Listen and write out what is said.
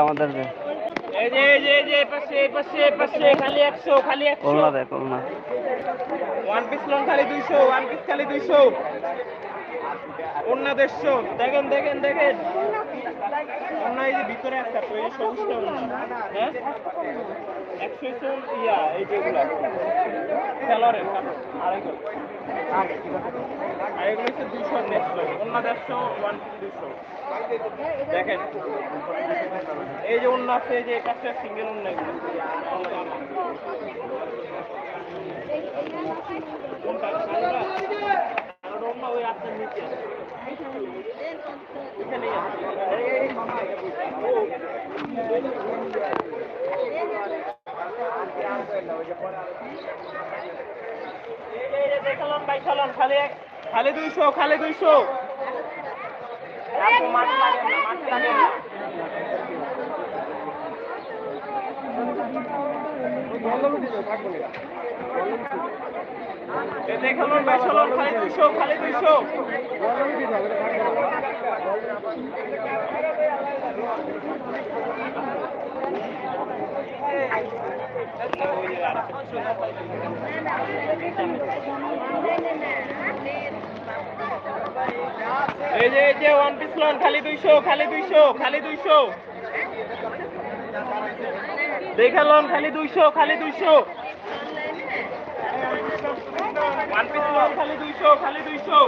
আমাদের এই যে এই যে এই যে পাশে পাশে পাশে খালি একশো খালি একশো। করোনা দে করোনা। ওয়ান পিস লং খালি দুইশো ওয়ান পিস খালি দুইশো। অন্য দেড়শো। দেখেন দেখেন দেখেন। অন্য এই যে ভিতরে একটা তো এই সবুজটা অন্য হ্যাঁ? একশো একশো ইয়া এই যেগুলো সেলরের আড়াইশো আর এগুলো হচ্ছে দুইশো দেড়শো অন্য দেড়শো ওয়ান দুইশো। দেখেন। এই যে অন্য আছে এই যে একটা সিঙ্গেল এগুলো কোনটা ওই আপনার নিচে ভাই চলন খালি এক দুইশো খালি দুইশো। মাছ লাগে না মাছ লাগে না। এই যে এই যে ওয়ান পিস লন খালি দুইশো খালি দুইশো খালি দুইশো। দেখালাম খালি দুইশো খালি দুইশো। ওয়ান পিস লন খালি দুইশো খালি দুইশো।